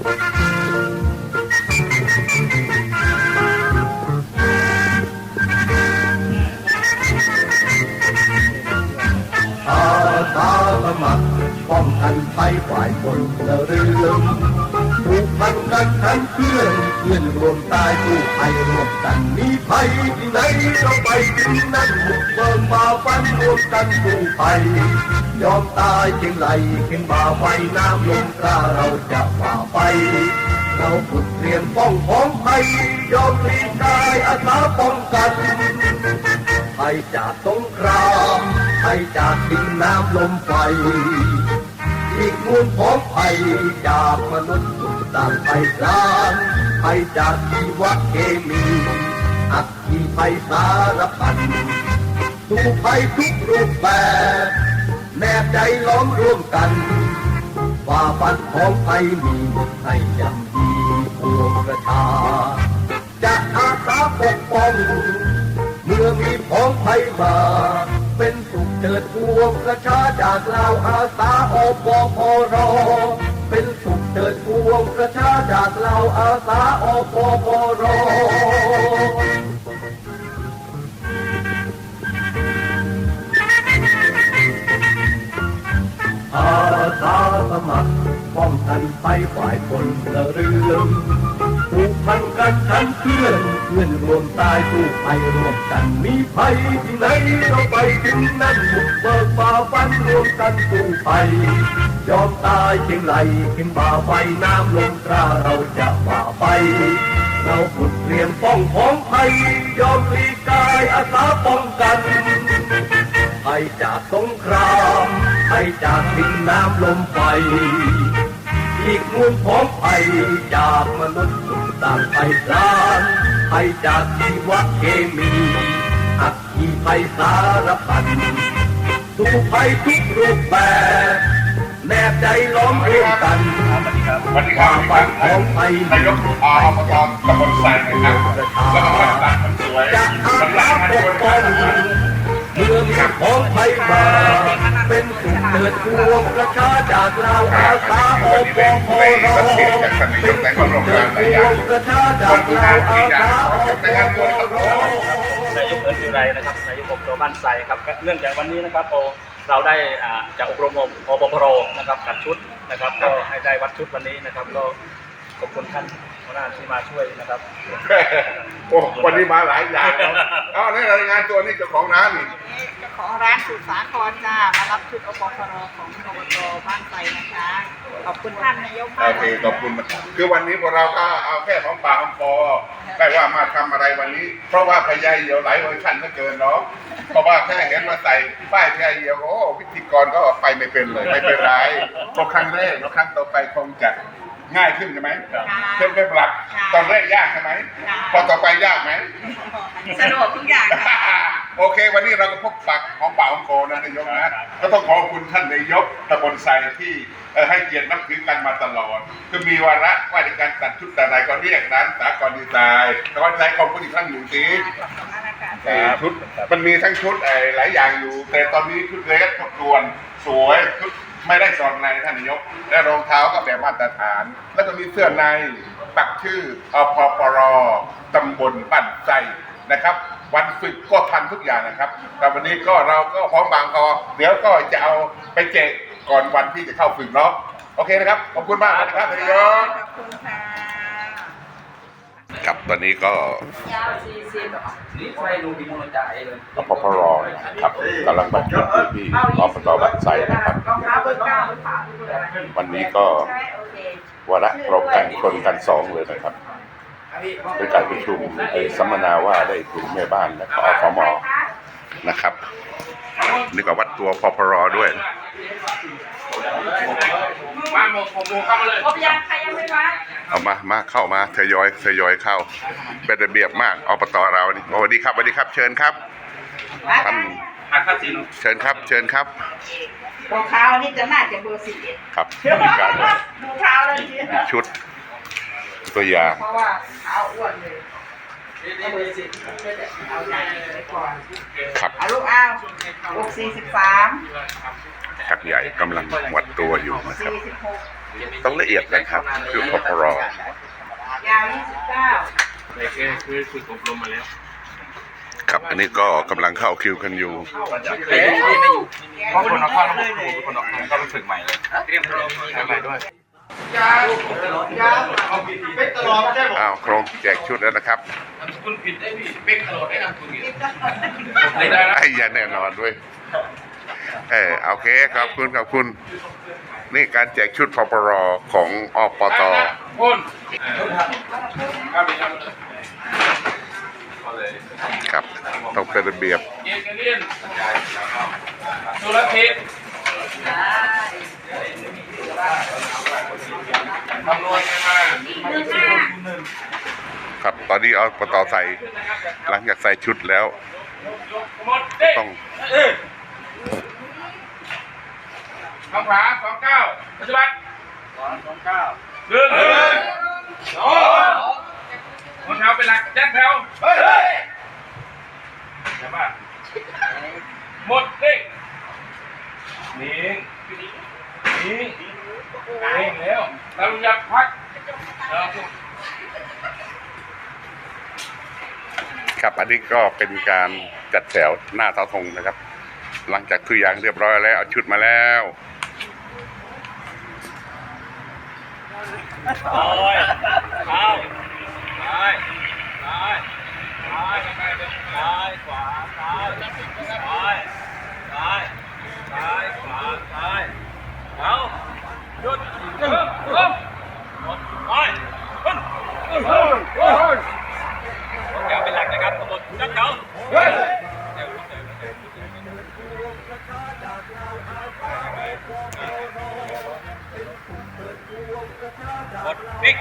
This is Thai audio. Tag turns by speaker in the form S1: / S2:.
S1: อาสาสมัครป้อ งกันภัยฝ่ายคนละเรื่องผูกพันกันทั้งเพื่อนเพื่อนรวมตายผู้ภัยรวมกันมีภัยที่ไหนเราไปที่นั่นบุกเบิกมาฟันรวมกันผู้ภัยยอมตายเพียงไหลขึ้นมาไว้น้ำลมกล้าเราจะฝ่าไปเราฝึกเตรียมป้องของภัยยอมหลีกายอาสาป้องกันภัยจากสงครามภัยจากดินน้ำลมไฟ อีกมูลของภัยจากมนุษย์สุดต่างไปกลานภัยจากชีวเคมีอักขีภัยสารพันสู่ภัยทุกรูปแบบแนบใจล้อมร่วมกันฝ่าฟันของภัยมีให้ยังดีพวงประชาจะอาสาปกป้องเมื่อมีพ้องภัยมา กิดพวงประชาจากเราอาสาอปพรเป็นสุขเกิดพวงประชาจากเราอาสาอปพร ทั้งเพื่อนเพื่อนรวมตายผู้ภัยรวมกันมีภัยที่ไหนเราไปถึงนั่นบุกเบิกฝ่าฟันรวมกันผู้ภัยอมตายเพียงไหลขึ้นบ่าไฟน้ำลมกล้าเราจะฝ่าไป เราฝึกเตรียมป้องของภัยยอมหลีกกายอาสาป้องกันภัยจากสงครามภัยจากดินน้ำลมไฟ อีกมูลของภัยจากมนุษย์สุดต่างไปกลานภัยจากชีวเคมีอักขีภัยสารพันสู่ภัยทุกรูปแบบแนบใจล้อมร่วมกัน
S2: วัสดีครับวัสดีครับนายกอบตตำบลไซนะครับแล้วก็ท่านตัดมันสวย
S1: จะอา
S2: สำหรับท่านคน
S1: เมื่อมีของภัยมาเป็นสุขเถิดพวงประชาจากเราอาสาอปพรเป็นสุขเถิดพวงประชาจากเราอาสาอปพร
S3: นายกเอิญวิไรนะครับนายกอบตบ้านไทรครับเนื่องจากวันนี้นะครับเราเราได้จากอบรมอปพรนะครับจัดชุดนะครับก็ให้ได้วัดชุดวันนี้นะครับก็ขอบคุณท่าน หัวหน้าที่มาช่วยนะครับ
S2: โอ้วันนี้มาหลายอย่างแล้วอ้าวนี่รายงานตัวนี่เจ้าของร้านนี่
S4: เจ้าของร้านสุสาครจ้ามารับชุดอปพรของอบตบ้านไทรนะคะ ขอบคุณท่านนายกมา
S2: โอกเคขอบคุณมากคือวันนี้พวกเราก็เอาแค่ของปากของคอได้ว่ามาทำอะไรวันนี้ เพราะว่าพยายเดียวหลายเวอร์ชันเหลือเกินเนาะเพราะว่าแค่เห็นมาใส่ป้ายพยายเดียวโอ้พิธีกรก็ไปไม่เป็นเลยไม่เป็นไรเพราะครั้งแรกแล้วครั้งต่อไปคงจะ ง่ายขึ้นใช่ไหม
S4: ค่ะ
S2: เช่นเป็นหลักตอนแรกยากใช่ไหม
S4: ค่ะ
S2: พอต่อไปยากไหม
S4: สะดวกทุกอย่างค่ะ
S2: โอเค วันนี้เราก็พบปักของป่าของโกนะนายกนะก็ต้องขอบคุณท่านนายกตำบลไซที่เอ่อให้เกียรตินับถือกันมาตลอด คือมีวาระว่าในการตัดชุดแต่ไหนก็เรียกร้านสากลดีไซน์สากลดีไซน์ขอบคุณอีกครั้งหนึ่งสิ
S4: ขอบคุณมากนะคะ
S2: เอ่อชุดมันมีทั้งชุดไอ้หลายอย่างอยู่ แต่ตอนนี้ชุดเล็กทบทวน สวยชุด ไม่ได้สอนในท่านนายก และรองเท้าก็แบบมาตรฐาน แล้วก็มีเสื้อในปักชื่ออพปรตำบลบ้านใจนะครับ วันฝึกก็ทันทุกอย่างนะครับ แต่วันนี้ก็เราก็พร้อมบางพอเดี๋ยวก็จะเอาไปแจกก่อนวันที่จะเข้าฝึกเนาะโอเคนะครับ ขอบคุณมากนะครับท่านนายก
S4: ขอบคุณค่ะ
S2: ตอนนี้ก็
S4: ยาวสี่สิบ
S3: นี่ใครดูดีมโนจ่ายเลย
S2: อพปรนะครับกำลังบรรจุอยู่ที่อบตบ้านไซนะครับ
S4: รองเท้าเบอร์เก้าหรือเปล่า
S2: วันนี้ก็
S4: ใช่โอเควา
S2: ระพร้อมกันชนกันสองเลยนะครับเป็นการประชุมเอ่อสัมมนาว่าได้ถึงแม่บ้านและก็อฟมนะครับนี่ก็วัดตัวพพรด้วย
S3: มาโมโมเข้ามาเลย
S4: ครบยังใครยังไม่วัด
S2: เอามามาเข้ามาทยอยทยอยเข้าเป็นระเบียบมากอบตเรานี่สวัสดีครับสวัสดีครับ เชิญครับท่าน
S3: หักภาษีน
S2: เชิญครับ เชิญครับ
S4: รองเท้านี่จะน่าจะเบอร์สิบเอ็ด
S2: ครับมีการ
S4: ดูเท้าแล้วที
S2: ชุด ตัวอย่าง
S4: เพราะว่าเท้าอ้วนเลย เอาเบอร์สิบเอาใหญ่ไปก่อน
S2: ครับ
S4: เอาลูกอ้าวหกสี่สิบสาม
S2: ชักใหญ่กำลังวัดตัวอยู่นะครับ
S4: สี่สิบหก
S5: ต้องละเอียดนะครับคือพพร
S4: ยาวยี่สิบเก้า
S5: ครับอันนี้ก็กำลังเข้าคิวกันอยู่
S6: เพราะคนเอาเข้าระบบครูเป็นคนเอาเข้ารู้สึกใหม่เลยเตรียมพร้อมใหม่ด้วย
S5: อ้าวโครงแจกชุดแล้วนะครับ
S6: คุณผิดได้พี่เป๊กตลอดได้นำคุณผิด
S5: ไอ้ยาแน่นอนด้วยเออโอเคขอบคุณขอบคุณ นี่การแจกชุดพปรของอปต
S6: คุณครับ
S5: ครับต้องเป็นระเบียบ
S6: เกียร์กันเรียนสุรทิพย์ คำนวณกันมา
S5: ครับตอนนี้อปตใส่หลังจากใส่ชุดแล้ว
S6: หมดเด็ก
S5: ต้อง
S6: ทางขวาสองเก้าปัจจุบันสองเก้าหนึ่งหนึ่งสองคนแถวเป็นหลักแจ็คแถวเฮ้ยเดี๋ยวมาหมดเด็กนิ่งนิ่งนิ่งแล้ว เราอยากพักเรา
S5: ครับอันนี้ก็เป็นการจัดแถวหน้าเสาธงนะครับ หลังจากทุกอย่างเรียบร้อยแล้วเอาชุดมาแล้ว
S3: โอ้ยเอาซ้ายซ้ายซ้ายซ้ายขวาซ้ายซ้ายซ้ายซ้ายขวาซ้ายเอาหยุด หมดนิ่ง